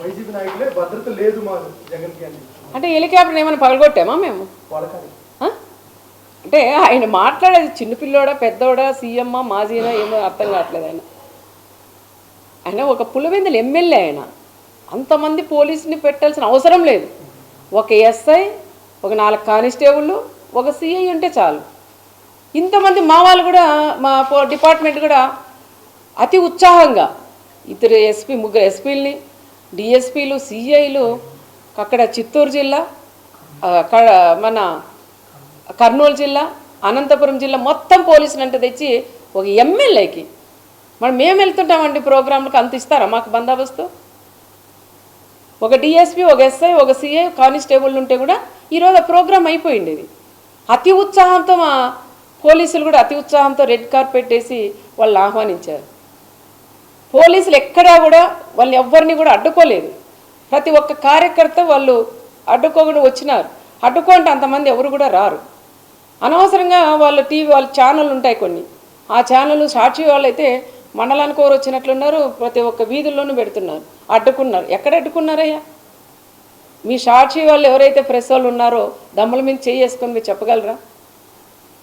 YCP నాయకులే భద్రత లేదు మా జగన్కి అని. అంటే హెలికాప్టర్ ఏమైనా పగలగొట్టామా మేము? వాళ్ళకని? అంటే ఆయన మాట్లాడేది చిన్నపిల్లోడా పెద్దోడా సీఎమ్మా మాజీనా ఏమో అర్థం కావట్లేదు ఆయన. ఆయన ఒక పులివెందులు ఎమ్మెల్యే ఆయన. అంతమంది పోలీసుని పెట్టాల్సిన అవసరం లేదు. ఒక ఎస్ఐ ఒక నాలుగు కానిస్టేబుల్ ఒక సిఐ ఉంటే చాలు. ఇంతమంది మా వాళ్ళు కూడా మా డిపార్ట్మెంట్ కూడా అతి ఉత్సాహంగా ఇద్దరు ఎస్పీ ముగ్గురు ఎస్పీలని డిఎస్పీలు సిఐలు అక్కడ చిత్తూరు జిల్లా అక్కడ మన కర్నూలు జిల్లా అనంతపురం జిల్లా మొత్తం పోలీసులు అంటే తెచ్చి ఒక ఎమ్మెల్యేకి. మరి మేము వెళ్తుంటామండి ప్రోగ్రాంలకు అంత ఇస్తారా మాకు బందోబస్తు? ఒక డిఎస్పీ ఒక ఎస్ఐ ఒక సిఐ కానిస్టేబుల్ ఉంటే కూడా ఈరోజు ఆ ప్రోగ్రామ్ అయిపోయింది ఇది. అతి ఉత్సాహంతో మా పోలీసులు కూడా అతి ఉత్సాహంతో రెడ్ కార్పెట్ వేసి వాళ్ళు ఆహ్వానించారు. పోలీసులు ఎక్కడా కూడా వాళ్ళు ఎవ్వరిని కూడా అడ్డుకోలేదు. ప్రతి ఒక్క కార్యకర్త వాళ్ళు అడ్డుకోకుండా వచ్చినారు. అడ్డుకోంటే అంతమంది ఎవరు కూడా రారు. అనవసరంగా వాళ్ళ టీవీ వాళ్ళ ఛానల్ ఉంటాయి కొన్ని. ఆ ఛానల్ సాక్షి వాళ్ళైతే మండలానికి ఎవరు వచ్చినట్లున్నారు ప్రతి ఒక్క వీధుల్లోనూ పెడుతున్నారు. అడ్డుకున్నారు. ఎక్కడ అడ్డుకున్నారయ్యా? మీ సాక్షి వాళ్ళు ఎవరైతే ప్రెస్ వాళ్ళు ఉన్నారో దమ్ముల మీద చేసుకొని మీరు చెప్పగలరా?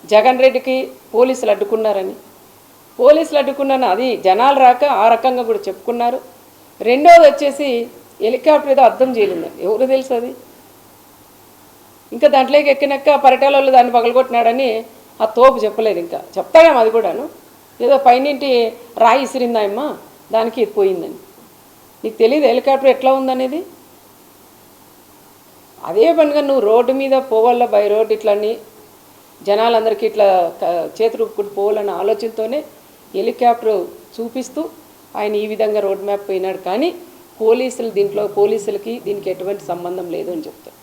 జగన్ రెడ్డికి పోలీసులు అడ్డుకున్నారని. పోలీసులు అడ్డుకున్నాను. అది జనాలు రాక ఆ రకంగా కూడా చెప్పుకున్నారు. రెండోది వచ్చేసి హెలికాప్టర్ ఏదో అర్థం చేయలేదు ఎవరు తెలుసు అది? ఇంకా దాంట్లోకి ఎక్కినాక పరిటాలలో దాన్ని పగలగొట్టినాడని ఆ తోపు చెప్పలేదు ఇంకా. చెప్తాడేమో అది కూడాను. ఏదో పైనింటి రాయి ఇసిరిందాయమ్మా దానికి ఇది పోయిందని. నీకు తెలియదు హెలికాప్టర్ ఎట్లా ఉందనేది? అదే పనిగా నువ్వు రోడ్డు మీద పోవాల బై రోడ్ ఇట్లని జనాలందరికీ ఇట్లా చేతులు పోవాలన్న ఆలోచనతోనే హెలికాప్టర్ చూపిస్తూ ఆయన ఈ విధంగా రోడ్ మ్యాప్ పోయినాడు కానీ పోలీసులు దీంట్లో పోలీసులకి దీనికి ఎటువంటి సంబంధం లేదు అని చెప్తారు.